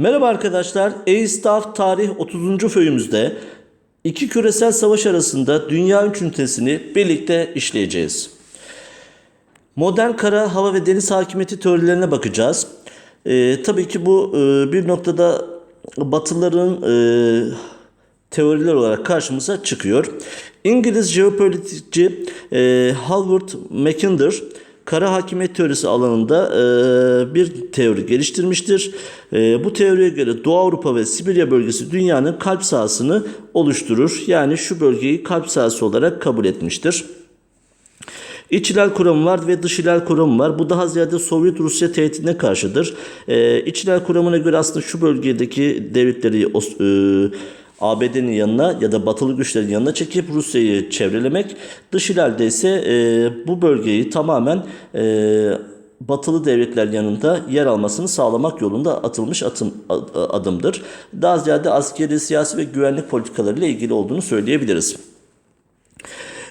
Merhaba arkadaşlar. E-Staff Tarih 30. föyümüzde iki küresel savaş arasında dünya ünitesini birlikte işleyeceğiz. Modern kara, hava ve deniz hakimiyeti teorilerine bakacağız. Ee, tabii ki bu e, bir noktada Batılıların e, teoriler olarak karşımıza çıkıyor. İngiliz jeopolitikçi e, Halvard Mackinder kara hakimiyet teorisi alanında e, bir teori geliştirmiştir. E, bu teoriye göre Doğu Avrupa ve Sibirya bölgesi dünyanın kalp sahasını oluşturur. Yani şu bölgeyi kalp sahası olarak kabul etmiştir. İç ilal kuramı var ve dış ilal kuramı var. Bu daha ziyade Sovyet Rusya tehditine karşıdır. Ee, iç ilal kuramına göre aslında şu bölgedeki devletleri e, ABD'nin yanına ya da batılı güçlerin yanına çekip Rusya'yı çevrelemek. Dış ilalde ise e, bu bölgeyi tamamen e, batılı devletler yanında yer almasını sağlamak yolunda atılmış atım, adımdır. Daha ziyade askeri, siyasi ve güvenlik politikalarıyla ilgili olduğunu söyleyebiliriz.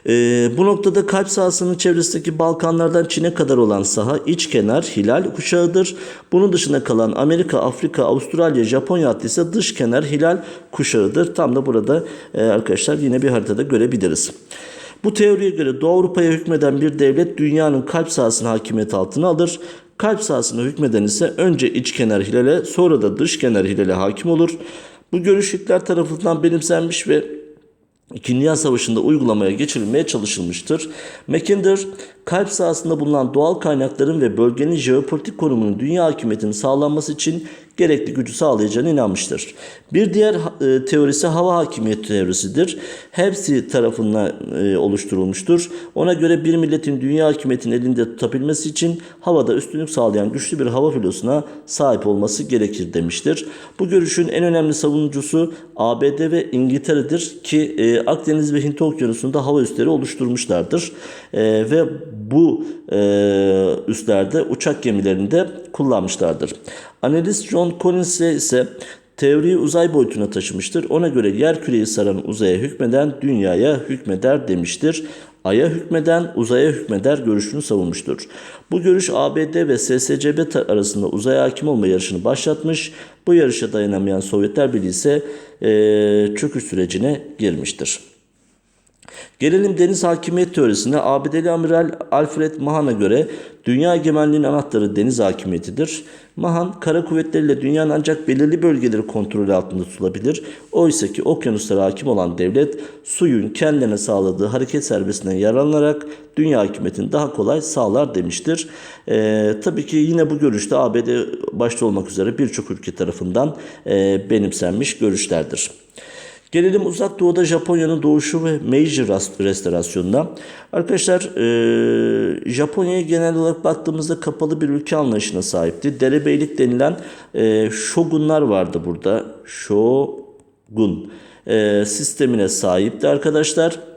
Ee, bu noktada kalp sahasının çevresindeki Balkanlardan Çin'e kadar olan saha iç kenar hilal kuşağıdır. Bunun dışında kalan Amerika, Afrika, Avustralya, Japonya hattı ise dış kenar hilal kuşağıdır. Tam da burada e, arkadaşlar yine bir haritada görebiliriz. Bu teoriye göre Doğu Avrupa'ya hükmeden bir devlet dünyanın kalp sahasını hakimiyet altına alır. Kalp sahasına hükmeden ise önce iç kenar hilale sonra da dış kenar hilale hakim olur. Bu görüş Hitler tarafından benimsenmiş ve İkinci Dünya Savaşı'nda uygulamaya geçirilmeye çalışılmıştır. Mackinder, kalp sahasında bulunan doğal kaynakların ve bölgenin jeopolitik konumunun dünya hakimiyetinin sağlanması için gerekli gücü sağlayacağına inanmıştır. Bir diğer e, teorisi hava hakimiyeti teorisidir. Hepsi tarafından e, oluşturulmuştur. Ona göre bir milletin dünya hakimiyetini elinde tutabilmesi için havada üstünlük sağlayan güçlü bir hava filosuna sahip olması gerekir demiştir. Bu görüşün en önemli savunucusu ABD ve İngiltere'dir ki e, Akdeniz ve Hint Okyanusu'nda hava üsleri oluşturmuşlardır. E, ve bu e, üslerde uçak gemilerinde kullanmışlardır. Analist John Collins ise teoriyi uzay boyutuna taşımıştır. Ona göre yer küreyi saran uzaya hükmeden dünyaya hükmeder demiştir. Ay'a hükmeden uzaya hükmeder görüşünü savunmuştur. Bu görüş ABD ve SSCB arasında uzay hakim olma yarışını başlatmış. Bu yarışa dayanamayan Sovyetler Birliği ise e, çöküş sürecine girmiştir. Gelelim deniz hakimiyet teorisine. ABD'li amiral Alfred Mahan'a göre dünya egemenliğinin anahtarı deniz hakimiyetidir. Mahan, kara kuvvetleriyle dünyanın ancak belirli bölgeleri kontrolü altında tutulabilir. Oysa ki okyanuslara hakim olan devlet suyun kendine sağladığı hareket serbestinden yararlanarak dünya hakimiyetini daha kolay sağlar demiştir. Ee, tabii ki yine bu görüşte ABD başta olmak üzere birçok ülke tarafından e, benimsenmiş görüşlerdir. Gelelim uzak doğuda Japonya'nın doğuşu ve Meiji restorasyonuna. Arkadaşlar e, Japonya'ya genel olarak baktığımızda kapalı bir ülke anlayışına sahipti. Derebeylik denilen e, shogunlar vardı burada. Shogun e, sistemine sahipti arkadaşlar.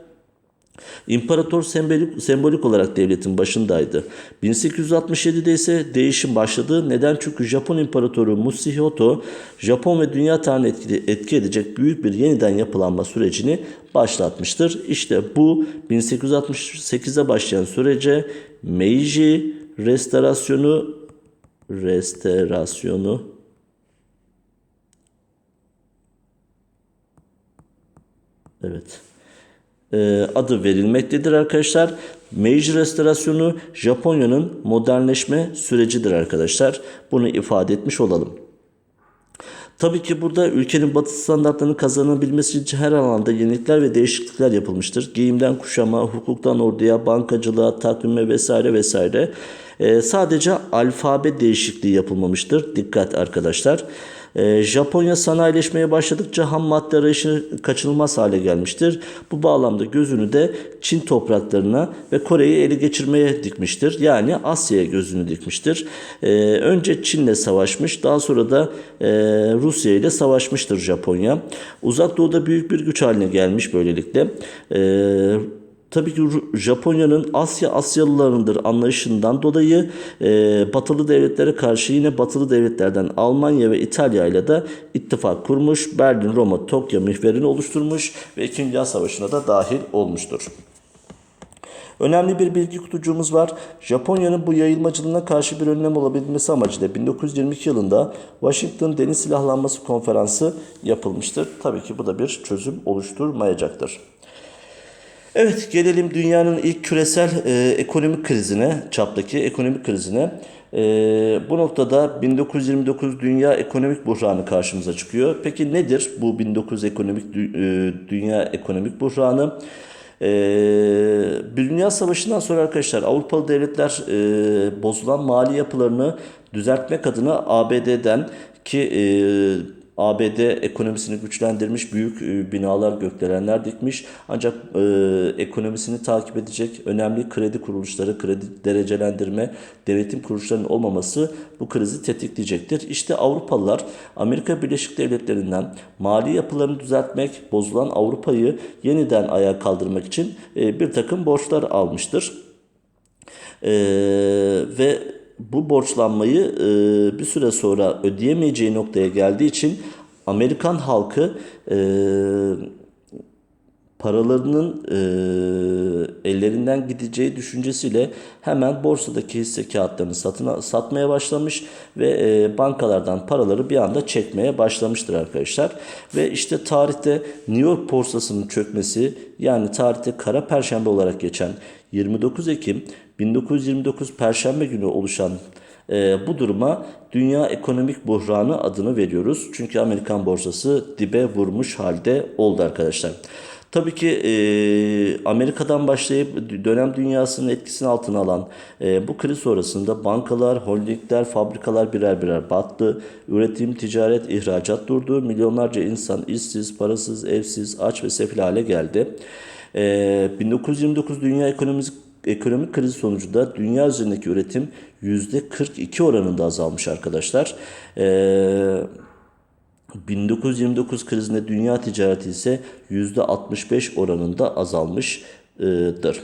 İmparator sembolik, sembolik olarak devletin başındaydı. 1867'de ise değişim başladı. Neden? Çünkü Japon İmparatoru Mushihoto Japon ve dünya tarihine etki, etki edecek büyük bir yeniden yapılanma sürecini başlatmıştır. İşte bu 1868'de başlayan sürece Meiji restorasyonu restorasyonu Evet adı verilmektedir arkadaşlar. Meiji restorasyonu Japonya'nın modernleşme sürecidir arkadaşlar. Bunu ifade etmiş olalım. Tabii ki burada ülkenin batı standartlarını kazanabilmesi için her alanda yenilikler ve değişiklikler yapılmıştır. Giyimden kuşama, hukuktan orduya, bankacılığa, takvime vesaire vesaire. Ee, sadece alfabe değişikliği yapılmamıştır. Dikkat arkadaşlar. Ee, Japonya sanayileşmeye başladıkça ham madde arayışı kaçınılmaz hale gelmiştir. Bu bağlamda gözünü de Çin topraklarına ve Kore'yi ele geçirmeye dikmiştir. Yani Asya'ya gözünü dikmiştir. Ee, önce Çin'le savaşmış daha sonra da e, Rusya ile savaşmıştır Japonya. Uzak doğuda büyük bir güç haline gelmiş böylelikle. Ee, Tabii ki Japonya'nın Asya Asyalılarındır anlayışından dolayı e, batılı devletlere karşı yine batılı devletlerden Almanya ve İtalya ile de ittifak kurmuş. Berlin, Roma, Tokyo mihverini oluşturmuş ve 2. Dünya Savaşı'na da dahil olmuştur. Önemli bir bilgi kutucuğumuz var. Japonya'nın bu yayılmacılığına karşı bir önlem olabilmesi amacıyla 1922 yılında Washington Deniz Silahlanması Konferansı yapılmıştır. Tabii ki bu da bir çözüm oluşturmayacaktır. Evet gelelim dünyanın ilk küresel e, ekonomik krizine, çaptaki ekonomik krizine. E, bu noktada 1929 dünya ekonomik buhranı karşımıza çıkıyor. Peki nedir bu 19 ekonomik e, dünya ekonomik buhranı? E, bir dünya savaşından sonra arkadaşlar Avrupalı devletler e, bozulan mali yapılarını düzeltmek adına ABD'den ki e, ABD ekonomisini güçlendirmiş, büyük e, binalar, gökdelenler dikmiş. Ancak e, ekonomisini takip edecek önemli kredi kuruluşları, kredi derecelendirme, denetim kuruluşlarının olmaması bu krizi tetikleyecektir. İşte Avrupalılar Amerika Birleşik Devletleri'nden mali yapılarını düzeltmek, bozulan Avrupa'yı yeniden ayağa kaldırmak için e, bir takım borçlar almıştır. Ee, ve bu borçlanmayı e, bir süre sonra ödeyemeyeceği noktaya geldiği için Amerikan halkı e, paralarının e, ellerinden gideceği düşüncesiyle hemen borsadaki hisse kağıtlarını satın, satmaya başlamış ve e, bankalardan paraları bir anda çekmeye başlamıştır arkadaşlar. Ve işte tarihte New York borsasının çökmesi yani tarihte kara perşembe olarak geçen 29 Ekim 1929 Perşembe günü oluşan e, bu duruma dünya ekonomik buhranı adını veriyoruz. Çünkü Amerikan borsası dibe vurmuş halde oldu arkadaşlar. Tabii ki e, Amerika'dan başlayıp dönem dünyasının etkisini altına alan e, bu kriz sonrasında bankalar, holdingler, fabrikalar birer birer battı. Üretim, ticaret, ihracat durdu. Milyonlarca insan işsiz, parasız, evsiz, aç ve sefil hale geldi. E, 1929 Dünya Ekonomik ekonomik krizi sonucunda dünya üzerindeki üretim %42 oranında azalmış arkadaşlar. Ee, 1929 krizinde dünya ticareti ise %65 oranında azalmıştır.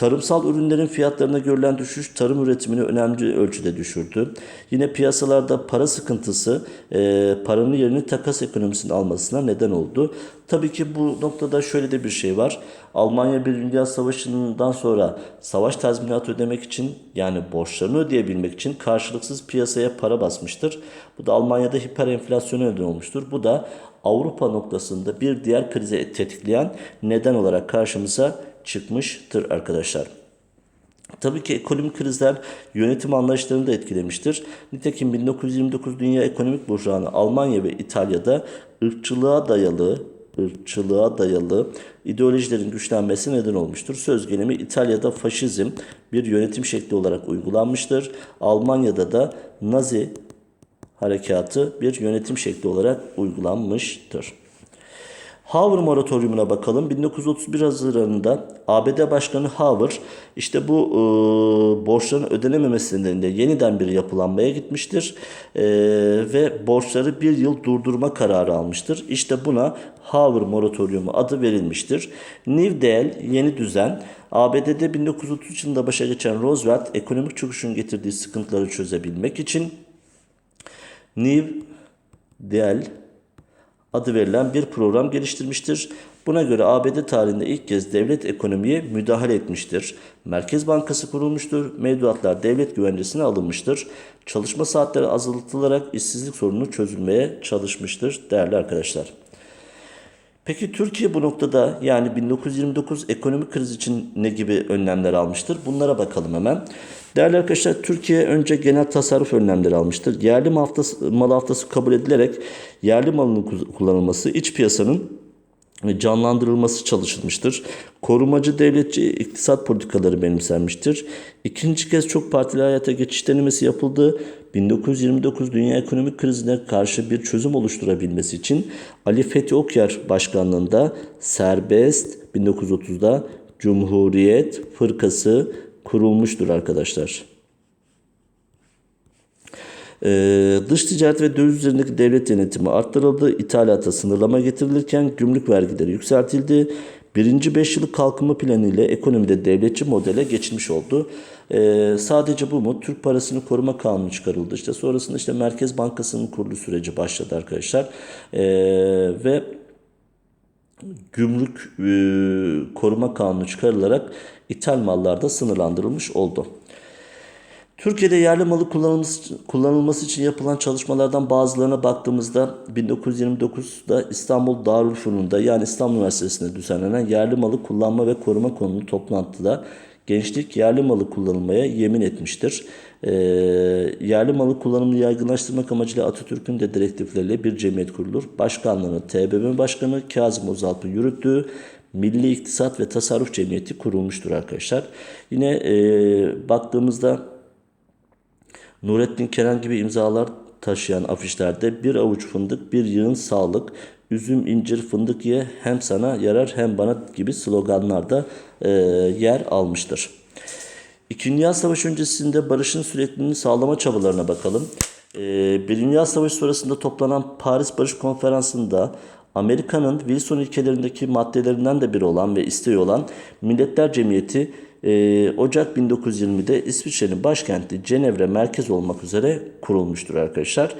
Tarımsal ürünlerin fiyatlarına görülen düşüş tarım üretimini önemli ölçüde düşürdü. Yine piyasalarda para sıkıntısı e, paranın yerini takas ekonomisinin almasına neden oldu. Tabii ki bu noktada şöyle de bir şey var. Almanya bir Dünya Savaşı'ndan sonra savaş tazminatı ödemek için yani borçlarını ödeyebilmek için karşılıksız piyasaya para basmıştır. Bu da Almanya'da hiperenflasyona neden olmuştur. Bu da Avrupa noktasında bir diğer krize tetikleyen neden olarak karşımıza çıkmıştır arkadaşlar. Tabii ki ekonomik krizler yönetim anlayışlarını da etkilemiştir. Nitekim 1929 Dünya Ekonomik Buhranı Almanya ve İtalya'da ırkçılığa dayalı ırkçılığa dayalı ideolojilerin güçlenmesi neden olmuştur. Söz gelimi İtalya'da faşizm bir yönetim şekli olarak uygulanmıştır. Almanya'da da Nazi harekatı bir yönetim şekli olarak uygulanmıştır. Hoover moratoriumuna bakalım. 1931 Haziran'ında ABD Başkanı Hoover işte bu e, borçların ödenememesi nedeniyle yeniden bir yapılanmaya gitmiştir. E, ve borçları bir yıl durdurma kararı almıştır. İşte buna Hoover moratoriumu adı verilmiştir. New Deal, yeni düzen, ABD'de 1933 yılında başa geçen Roosevelt ekonomik çöküşün getirdiği sıkıntıları çözebilmek için New Deal adı verilen bir program geliştirmiştir. Buna göre ABD tarihinde ilk kez devlet ekonomiye müdahale etmiştir. Merkez Bankası kurulmuştur. Mevduatlar devlet güvencesine alınmıştır. Çalışma saatleri azaltılarak işsizlik sorunu çözülmeye çalışmıştır değerli arkadaşlar. Peki Türkiye bu noktada yani 1929 ekonomik kriz için ne gibi önlemler almıştır? Bunlara bakalım hemen. Değerli arkadaşlar Türkiye önce genel tasarruf önlemleri almıştır. Yerli mal haftası, mal haftası kabul edilerek yerli malının kullanılması iç piyasanın canlandırılması çalışılmıştır. Korumacı devletçi iktisat politikaları benimsenmiştir. İkinci kez çok partili hayata geçiş denemesi yapıldı. 1929 dünya ekonomik krizine karşı bir çözüm oluşturabilmesi için Ali Fethi Okyar başkanlığında serbest 1930'da Cumhuriyet Fırkası kurulmuştur arkadaşlar. Ee, dış ticaret ve döviz üzerindeki devlet yönetimi arttırıldı. İthalata sınırlama getirilirken gümrük vergileri yükseltildi. Birinci 5 yıllık kalkınma planı ile ekonomide devletçi modele geçilmiş oldu. Ee, sadece bu mu? Türk parasını koruma kanunu çıkarıldı. İşte sonrasında işte Merkez Bankası'nın kurulu süreci başladı arkadaşlar. Ee, ve gümrük e, koruma kanunu çıkarılarak ithal mallarda sınırlandırılmış oldu. Türkiye'de yerli malı kullanılması, kullanılması için yapılan çalışmalardan bazılarına baktığımızda 1929'da İstanbul Darülfünun'da yani İstanbul Üniversitesi'nde düzenlenen yerli malı kullanma ve koruma konulu toplantıda gençlik yerli malı kullanılmaya yemin etmiştir. Ee, yerli malı kullanımını yaygınlaştırmak amacıyla Atatürk'ün de direktifleriyle bir cemiyet kurulur. Başkanlığını TBMM Başkanı Kazım Ozalp'ın yürüttüğü Milli İktisat ve Tasarruf Cemiyeti kurulmuştur arkadaşlar. Yine e, baktığımızda Nurettin Kenan gibi imzalar taşıyan afişlerde bir avuç fındık, bir yığın sağlık, üzüm, incir, fındık ye hem sana yarar hem bana gibi sloganlarda e, yer almıştır. İkinci Dünya Savaşı öncesinde barışın sürekliliğini sağlama çabalarına bakalım. E, Birinci Dünya Savaşı sonrasında toplanan Paris Barış Konferansı'nda Amerika'nın Wilson ilkelerindeki maddelerinden de biri olan ve isteği olan Milletler Cemiyeti e, Ocak 1920'de İsviçre'nin başkenti Cenevre merkez olmak üzere kurulmuştur arkadaşlar.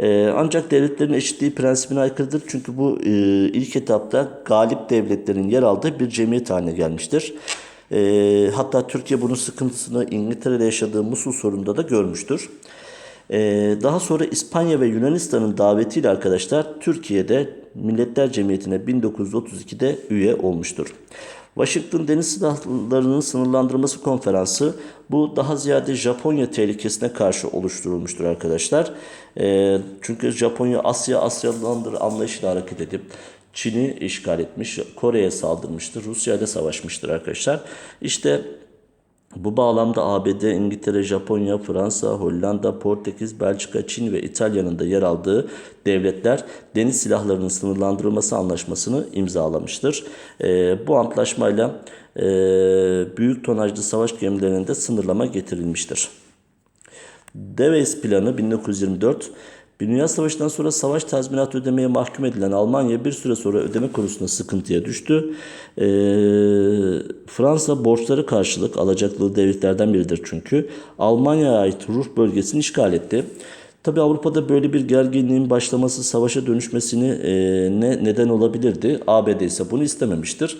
E, ancak devletlerin eşitliği prensibine aykırıdır. Çünkü bu e, ilk etapta galip devletlerin yer aldığı bir cemiyet haline gelmiştir. E, hatta Türkiye bunun sıkıntısını İngiltere'de yaşadığı Musul sorununda da görmüştür. Ee, daha sonra İspanya ve Yunanistan'ın davetiyle arkadaşlar Türkiye'de Milletler Cemiyeti'ne 1932'de üye olmuştur. Washington Deniz Silahlarının Sınırlandırması Konferansı bu daha ziyade Japonya tehlikesine karşı oluşturulmuştur arkadaşlar. Ee, çünkü Japonya Asya Asyalılandır anlayışıyla hareket edip Çin'i işgal etmiş, Kore'ye saldırmıştır, Rusya ile savaşmıştır arkadaşlar. İşte bu bağlamda ABD, İngiltere, Japonya, Fransa, Hollanda, Portekiz, Belçika, Çin ve İtalya'nın da yer aldığı devletler deniz silahlarının sınırlandırılması anlaşmasını imzalamıştır. E, bu antlaşmayla e, büyük tonajlı savaş gemilerinde sınırlama getirilmiştir. Devez planı 1924 bir Dünya Savaşı'ndan sonra savaş tazminatı ödemeye mahkum edilen Almanya bir süre sonra ödeme konusunda sıkıntıya düştü. Ee, Fransa borçları karşılık alacaklı devletlerden biridir çünkü. Almanya'ya ait Ruhr bölgesini işgal etti. Tabi Avrupa'da böyle bir gerginliğin başlaması savaşa dönüşmesini e, ne neden olabilirdi? ABD ise bunu istememiştir.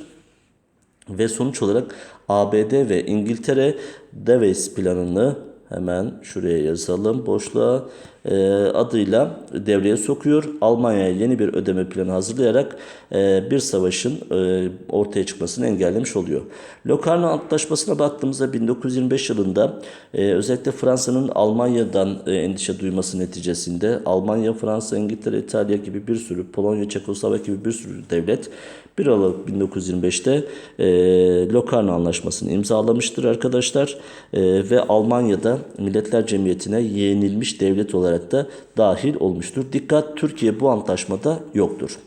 Ve sonuç olarak ABD ve İngiltere Devez planını hemen şuraya yazalım boşluğa e, adıyla devreye sokuyor. Almanya'ya yeni bir ödeme planı hazırlayarak e, bir savaşın e, ortaya çıkmasını engellemiş oluyor. Locarno Antlaşması'na baktığımızda 1925 yılında e, özellikle Fransa'nın Almanya'dan e, endişe duyması neticesinde Almanya, Fransa, İngiltere, İtalya gibi bir sürü Polonya, Çekoslovakya gibi bir sürü devlet 1 Aralık 1925'te e, Locarno Anlaşması'nı imzalamıştır arkadaşlar. E, ve Almanya'da Milletler Cemiyeti'ne yeğenilmiş devlet olarak da dahil olmuştur. Dikkat Türkiye bu antlaşmada yoktur.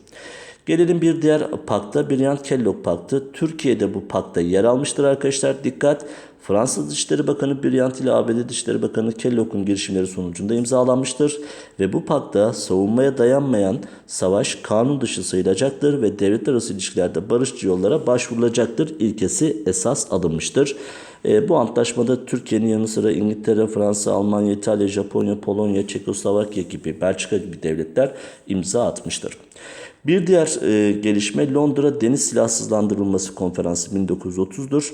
Gelelim bir diğer pakta Briand-Kellogg Paktı. Türkiye'de bu pakta yer almıştır arkadaşlar. Dikkat Fransız Dışişleri Bakanı Briand ile ABD Dışişleri Bakanı Kellogg'un girişimleri sonucunda imzalanmıştır ve bu pakta savunmaya dayanmayan savaş kanun dışı sayılacaktır ve devletler arası ilişkilerde barışçı yollara başvurulacaktır ilkesi esas alınmıştır. E, bu antlaşmada Türkiye'nin yanı sıra İngiltere, Fransa, Almanya, İtalya, Japonya, Polonya, Çekoslovakya gibi, Belçika gibi devletler imza atmıştır. Bir diğer e, gelişme Londra Deniz Silahsızlandırılması Konferansı 1930'dur.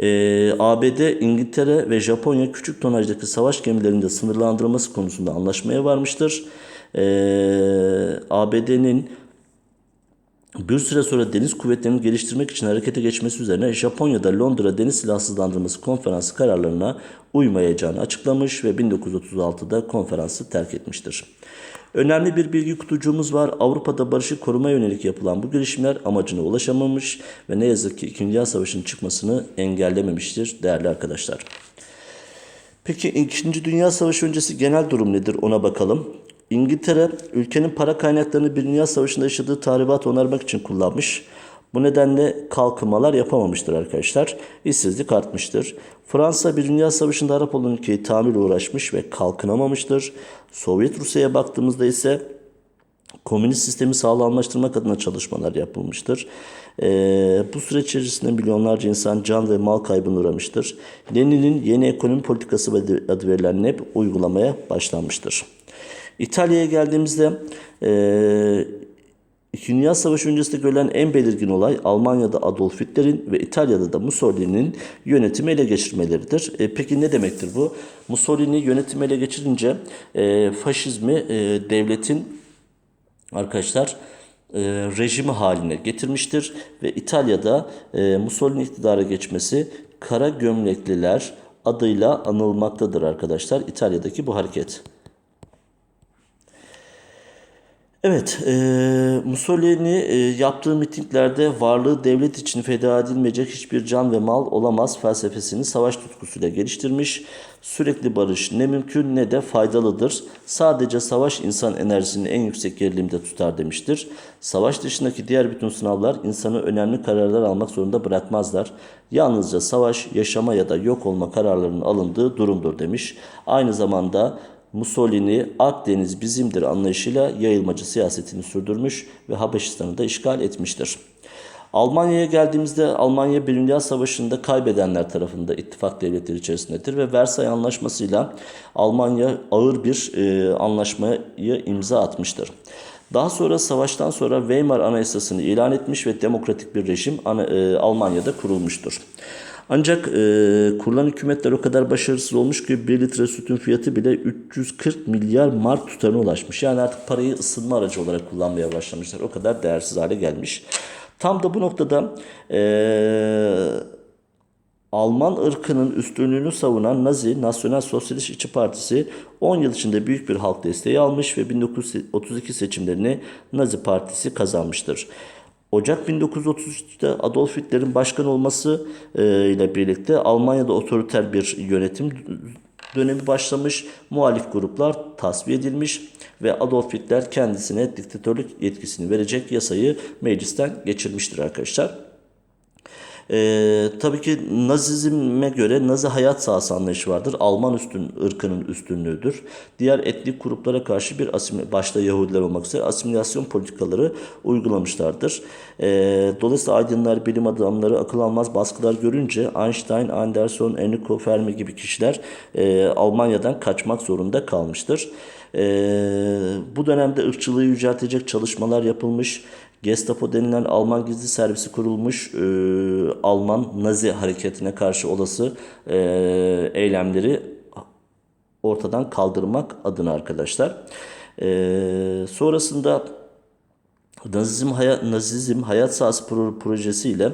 Ee, ABD, İngiltere ve Japonya küçük tonajdaki savaş gemilerinde sınırlandırılması konusunda anlaşmaya varmıştır. Ee, ABD'nin bir süre sonra deniz kuvvetlerini geliştirmek için harekete geçmesi üzerine Japonya'da Londra Deniz Silahsızlandırması Konferansı kararlarına uymayacağını açıklamış ve 1936'da konferansı terk etmiştir. Önemli bir bilgi kutucuğumuz var. Avrupa'da barışı koruma yönelik yapılan bu girişimler amacına ulaşamamış ve ne yazık ki 2. Dünya Savaşı'nın çıkmasını engellememiştir değerli arkadaşlar. Peki 2. Dünya Savaşı öncesi genel durum nedir ona bakalım. İngiltere ülkenin para kaynaklarını bir Dünya Savaşı'nda yaşadığı tahribat onarmak için kullanmış. Bu nedenle kalkınmalar yapamamıştır arkadaşlar. İşsizlik artmıştır. Fransa bir Dünya Savaşı'nda Arap olan ülkeyi tamirle uğraşmış ve kalkınamamıştır. Sovyet Rusya'ya baktığımızda ise komünist sistemi sağlamlaştırmak adına çalışmalar yapılmıştır. Ee, bu süreç içerisinde milyonlarca insan can ve mal kaybına uğramıştır. Lenin'in yeni ekonomi politikası adı verilen NEP uygulamaya başlanmıştır. İtalya'ya geldiğimizde e, Dünya Savaşı öncesinde görülen en belirgin olay Almanya'da Adolf Hitler'in ve İtalya'da da Mussolini'nin yönetimi ele geçirmeleridir. E, peki ne demektir bu? Mussolini yönetimi ele geçirince e, faşizmi e, devletin arkadaşlar e, rejimi haline getirmiştir ve İtalya'da e, Mussolini iktidara geçmesi kara gömlekliler adıyla anılmaktadır arkadaşlar İtalya'daki bu hareket. Evet, e, Mussolini e, yaptığı mitinglerde varlığı devlet için feda edilmeyecek hiçbir can ve mal olamaz felsefesini savaş tutkusuyla geliştirmiş. Sürekli barış ne mümkün ne de faydalıdır. Sadece savaş insan enerjisini en yüksek gerilimde tutar demiştir. Savaş dışındaki diğer bütün sınavlar insanı önemli kararlar almak zorunda bırakmazlar. Yalnızca savaş, yaşama ya da yok olma kararlarının alındığı durumdur demiş. Aynı zamanda Mussolini Akdeniz bizimdir anlayışıyla yayılmacı siyasetini sürdürmüş ve Habeşistan'ı da işgal etmiştir. Almanya'ya geldiğimizde Almanya 1. Dünya Savaşı'nda kaybedenler tarafında ittifak devletleri içerisindedir ve Versay Anlaşması'yla Almanya ağır bir e, anlaşmaya imza atmıştır. Daha sonra savaştan sonra Weimar Anayasası'nı ilan etmiş ve demokratik bir rejim e, Almanya'da kurulmuştur. Ancak e, kurulan hükümetler o kadar başarısız olmuş ki 1 litre sütün fiyatı bile 340 milyar mark tutarına ulaşmış. Yani artık parayı ısınma aracı olarak kullanmaya başlamışlar. O kadar değersiz hale gelmiş. Tam da bu noktada e, Alman ırkının üstünlüğünü savunan Nazi Nasyonel Sosyalist İşçi Partisi 10 yıl içinde büyük bir halk desteği almış ve 1932 seçimlerini Nazi Partisi kazanmıştır. Ocak 1933'te Adolf Hitler'in başkan olması e, ile birlikte Almanya'da otoriter bir yönetim dönemi başlamış. Muhalif gruplar tasfiye edilmiş ve Adolf Hitler kendisine diktatörlük yetkisini verecek yasayı meclisten geçirmiştir arkadaşlar. Ee, tabii ki Nazizme göre Nazi hayat sahası anlayışı vardır. Alman üstün ırkının üstünlüğüdür. Diğer etnik gruplara karşı bir asim, başta Yahudiler olmak üzere asimilasyon politikaları uygulamışlardır. Ee, dolayısıyla aydınlar, bilim adamları akıl almaz baskılar görünce Einstein, Anderson, Enrico Fermi gibi kişiler e, Almanya'dan kaçmak zorunda kalmıştır. E, bu dönemde ırkçılığı yüceltecek çalışmalar yapılmış. Gestapo denilen Alman gizli servisi kurulmuş e, Alman Nazi hareketine karşı olası e, eylemleri ortadan kaldırmak adına arkadaşlar. E, sonrasında Nazizm, hayat, Nazizm Hayat Sahası projesiyle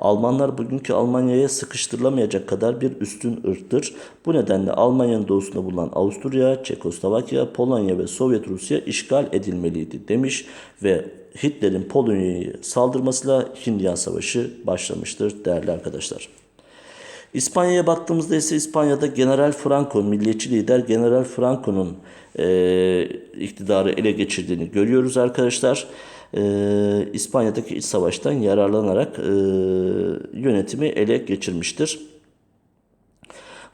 Almanlar bugünkü Almanya'ya sıkıştırılamayacak kadar bir üstün ırktır. Bu nedenle Almanya'nın doğusunda bulunan Avusturya, Çekoslovakya, Polonya ve Sovyet Rusya işgal edilmeliydi demiş ve Hitler'in Polonya'ya saldırmasıyla İkinci Savaşı başlamıştır değerli arkadaşlar. İspanya'ya baktığımızda ise İspanya'da General Franco, milliyetçi lider General Franco'nun e, iktidarı ele geçirdiğini görüyoruz arkadaşlar. E, İspanya'daki iç savaştan yararlanarak e, yönetimi ele geçirmiştir.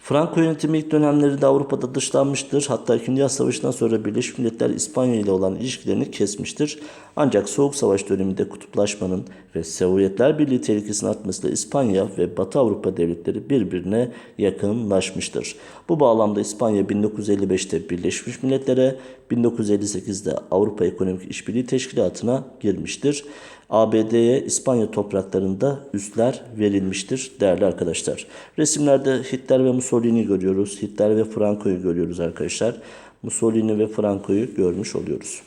Franco yönetimi ilk dönemlerinde Avrupa'da dışlanmıştır. Hatta 2. Dünya Savaşı'ndan sonra Birleşmiş Milletler İspanya ile olan ilişkilerini kesmiştir. Ancak Soğuk Savaş döneminde kutuplaşmanın ve Sovyetler Birliği tehlikesinin artmasıyla İspanya ve Batı Avrupa devletleri birbirine yakınlaşmıştır. Bu bağlamda İspanya 1955'te Birleşmiş Milletler'e, 1958'de Avrupa Ekonomik İşbirliği Teşkilatı'na girmiştir. ABD'ye İspanya topraklarında üsler verilmiştir değerli arkadaşlar. Resimlerde Hitler ve Mussolini görüyoruz. Hitler ve Franco'yu görüyoruz arkadaşlar. Mussolini ve Franco'yu görmüş oluyoruz.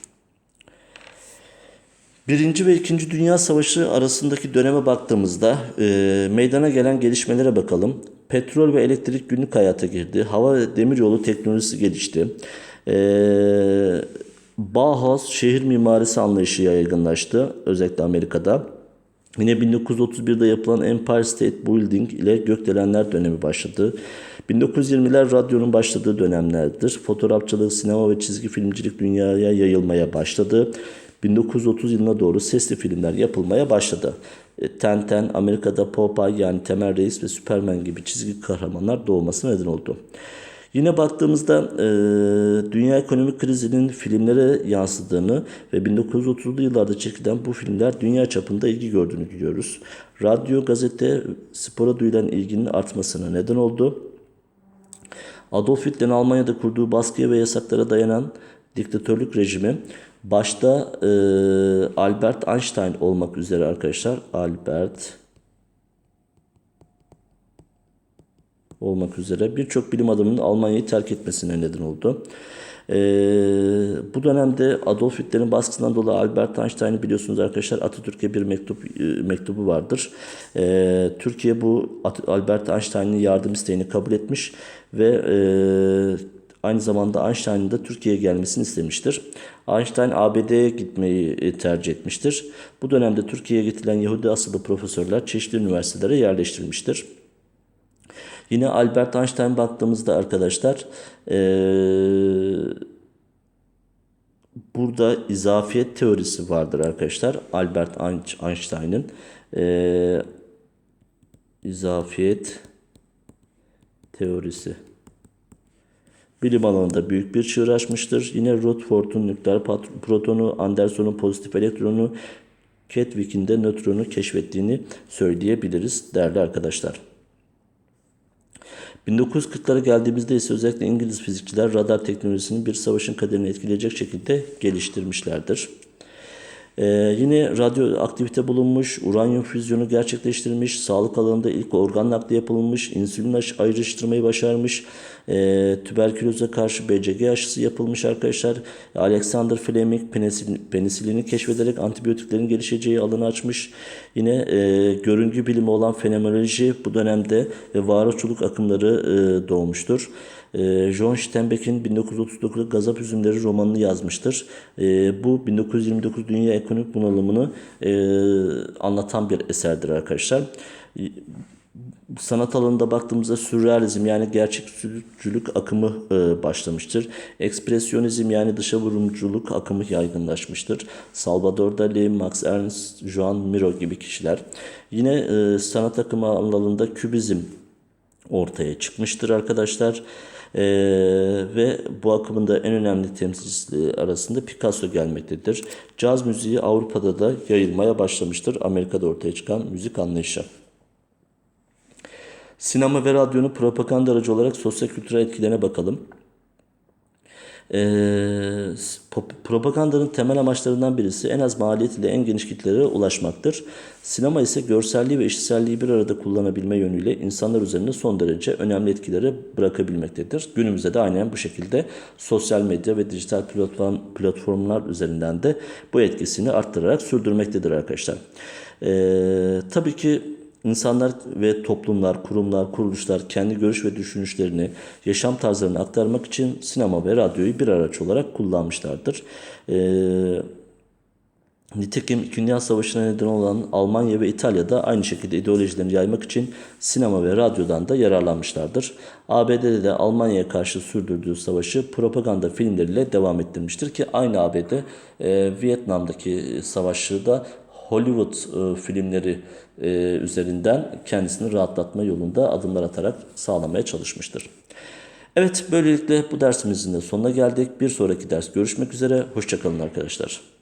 Birinci ve İkinci Dünya Savaşı arasındaki döneme baktığımızda e, meydana gelen gelişmelere bakalım. Petrol ve elektrik günlük hayata girdi. Hava ve demiryolu teknolojisi gelişti. Eee Bauhaus şehir mimarisi anlayışı yaygınlaştı özellikle Amerika'da. Yine 1931'de yapılan Empire State Building ile Gökdelenler dönemi başladı. 1920'ler radyonun başladığı dönemlerdir. Fotoğrafçılık, sinema ve çizgi filmcilik dünyaya yayılmaya başladı. 1930 yılına doğru sesli filmler yapılmaya başladı. Tenten, Amerika'da Popeye yani Temel Reis ve Superman gibi çizgi kahramanlar doğmasına neden oldu. Yine baktığımızda e, dünya ekonomik krizinin filmlere yansıdığını ve 1930'lu yıllarda çekilen bu filmler dünya çapında ilgi gördüğünü görüyoruz. Radyo, gazete, spora duyulan ilginin artmasına neden oldu. Adolf Hitler'in Almanya'da kurduğu baskıya ve yasaklara dayanan diktatörlük rejimi başta e, Albert Einstein olmak üzere arkadaşlar Albert olmak üzere birçok bilim adamının Almanya'yı terk etmesine neden oldu. Ee, bu dönemde Adolf Hitler'in baskısından dolayı Albert Einstein'ı biliyorsunuz arkadaşlar Atatürk'e bir mektup e, mektubu vardır. Ee, Türkiye bu Albert Einstein'ın yardım isteğini kabul etmiş ve e, aynı zamanda Einstein'ın da Türkiye'ye gelmesini istemiştir. Einstein ABD'ye gitmeyi e, tercih etmiştir. Bu dönemde Türkiye'ye getirilen Yahudi asıllı profesörler çeşitli üniversitelere yerleştirilmiştir. Yine Albert Einstein baktığımızda arkadaşlar eee, burada izafiyet teorisi vardır arkadaşlar. Albert Einstein'ın eee, izafiyet teorisi. Bilim alanında büyük bir çığır açmıştır. Yine Rutherford'un nükleer protonu, Anderson'un pozitif elektronu, Chadwick'in de nötronu keşfettiğini söyleyebiliriz değerli arkadaşlar. 1940'lara geldiğimizde ise özellikle İngiliz fizikçiler radar teknolojisini bir savaşın kaderini etkileyecek şekilde geliştirmişlerdir. Ee, yine radyoaktivite bulunmuş, uranyum füzyonu gerçekleştirilmiş, sağlık alanında ilk organ nakli yapılmış, insülin ayrıştırmayı başarmış, ee, tüberküloza karşı BCG aşısı yapılmış arkadaşlar. Alexander Fleming penisilini, penisilini keşfederek antibiyotiklerin gelişeceği alanı açmış. Yine e, görüngü bilimi olan fenomenoloji bu dönemde ve varoluşçuluk akımları e, doğmuştur. E, John Steinbeck'in 1939'da Gazap Üzümleri romanını yazmıştır. E, bu 1929 dünya ekonomik bunalımını e, anlatan bir eserdir arkadaşlar. E, sanat alanında baktığımızda sürrealizm yani gerçekçülük akımı e, başlamıştır. Ekspresyonizm yani dışa vurumculuk akımı yaygınlaşmıştır. Salvador Dali, Max Ernst, Joan Miro gibi kişiler. Yine e, sanat akımı alanında kübizm ortaya çıkmıştır arkadaşlar. Ee, ve bu akımın da en önemli temsilcisi arasında Picasso gelmektedir. Caz müziği Avrupa'da da yayılmaya başlamıştır. Amerika'da ortaya çıkan müzik anlayışı. Sinema ve radyonun propaganda aracı olarak sosyal kültürel etkilerine bakalım. Pop- propagandanın temel amaçlarından birisi en az maliyet ile en geniş kitlelere ulaşmaktır. Sinema ise görselliği ve işitselliği bir arada kullanabilme yönüyle insanlar üzerinde son derece önemli etkileri bırakabilmektedir. Günümüzde de aynen bu şekilde sosyal medya ve dijital platform, platformlar üzerinden de bu etkisini arttırarak sürdürmektedir arkadaşlar. Ee, tabii ki İnsanlar ve toplumlar, kurumlar, kuruluşlar kendi görüş ve düşünüşlerini, yaşam tarzlarını aktarmak için sinema ve radyoyu bir araç olarak kullanmışlardır. Ee, Nitekim İkinci Dünya Savaşı'na neden olan Almanya ve İtalya'da aynı şekilde ideolojilerini yaymak için sinema ve radyodan da yararlanmışlardır. ABD'de de Almanya'ya karşı sürdürdüğü savaşı propaganda filmleriyle devam ettirmiştir ki aynı ABD e, Vietnam'daki savaşı da Hollywood e, filmleri e, üzerinden kendisini rahatlatma yolunda adımlar atarak sağlamaya çalışmıştır. Evet böylelikle bu dersimizin de sonuna geldik. Bir sonraki ders görüşmek üzere. Hoşçakalın arkadaşlar.